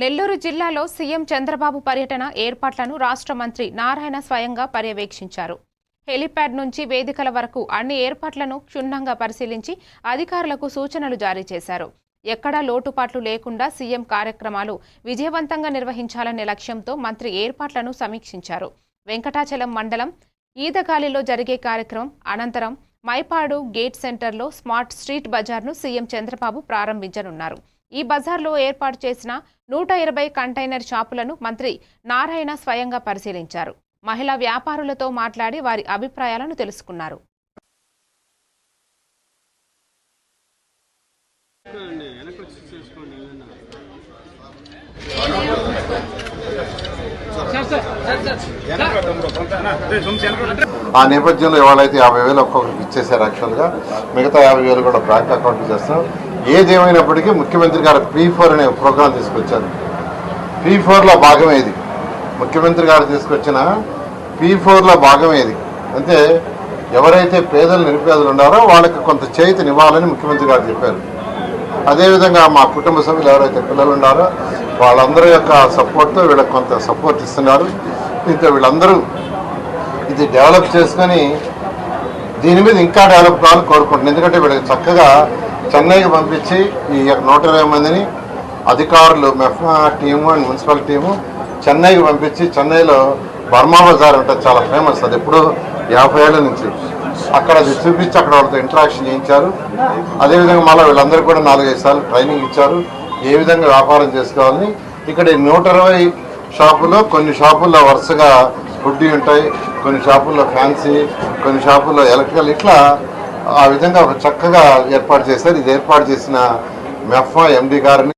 నెల్లూరు జిల్లాలో సీఎం చంద్రబాబు పర్యటన ఏర్పాట్లను రాష్ట్ర మంత్రి నారాయణ స్వయంగా పర్యవేక్షించారు. హెలిప్యాడ్ నుంచి వేదికల వరకు అన్ని ఏర్పాట్లను క్షుణ్ణంగా పరిశీలించి అధికారులకు సూచనలు జారీ చేశారు. ఎక్కడా లోటుపాట్లు లేకుండా సీఎం కార్యక్రమాలు విజయవంతంగా నిర్వహించాలనే లక్ష్యంతో మంత్రి ఏర్పాట్లను సమీక్షించారు. వెంకటాచలం మండలం ఈదగాలిలో జరిగే కార్యక్రమం అనంతరం మైపాడు గేట్ సెంటర్లో స్మార్ట్ స్ట్రీట్ బజార్ను సీఎం చంద్రబాబు ప్రారంభించనున్నారు. ఈ బజార్లో ఏర్పాటు చేసిన నూట ఇరవై కంటైనర్ షాపులను మంత్రి నారాయణ స్వయంగా పరిశీలించారు. మహిళా వ్యాపారులతో మాట్లాడి వారి అభిప్రాయాలను తెలుసుకున్నారు. వెనక్కి వచ్చి చూసుకోండి ఏదన్నా ఆ నేపథ్యంలో ఎవరైతే యాభై వేలు ఒక్కొక్కరికి ఇచ్చేసారు యాక్చువల్గా మిగతా యాభై వేలు కూడా బ్యాంక్ అకౌంట్ చేస్తాం ఏదేమైనప్పటికీ ముఖ్యమంత్రి గారు పీ ఫోర్ అనే ప్రోగ్రాం తీసుకొచ్చారు. పీ ఫోర్లో భాగమే ఇది ముఖ్యమంత్రి గారు తీసుకొచ్చిన పీ ఫోర్లో భాగమే ఇది అంటే ఎవరైతే పేదలు నిరుపేదలు ఉన్నారో వాళ్ళకి కొంత చేతినివ్వాలని ముఖ్యమంత్రి గారు చెప్పారు. అదేవిధంగా మా కుటుంబ సభ్యులు ఎవరైతే పిల్లలు ఉన్నారో వాళ్ళందరి యొక్క సపోర్ట్తో వీళ్ళకి కొంత సపోర్ట్ ఇస్తున్నారు. దీంతో వీళ్ళందరూ ఇది డెవలప్ చేసుకొని దీని మీద ఇంకా డెవలప్ కావాలని కోరుకుంటున్నాను. ఎందుకంటే వీళ్ళకి చక్కగా చెన్నైకి పంపించి ఈ యొక్క నూట ఇరవై మందిని అధికారులు MEPMA team and municipal team చెన్నైకి పంపించి చెన్నైలో బర్మా బజార్ ఉంటుంది చాలా ఫేమస్. అది ఎప్పుడు యాభై ఏళ్ళ నుంచి. అక్కడ అది చూపించి అక్కడ వాళ్ళతో ఇంటరాక్షన్ చేయించారు. అదేవిధంగా మళ్ళీ వీళ్ళందరూ కూడా నాలుగైదు సార్లు ట్రైనింగ్ ఇచ్చారు. ఏ విధంగా వ్యాపారం చేసుకోవాలని. ఇక్కడ ఈ నూట ఇరవై షాపులో కొన్ని షాపుల్లో వరుసగా హుడ్డీ ఉంటాయి కొన్ని షాపుల్లో ఫ్యాన్సీ కొన్ని షాపుల్లో ఎలక్ట్రికల్ ఇట్లా ఆ విధంగా ఒక చక్కగా ఏర్పాటు చేశారు. ఇది ఏర్పాటు చేసిన మెఫ్మా ఎండి గారిని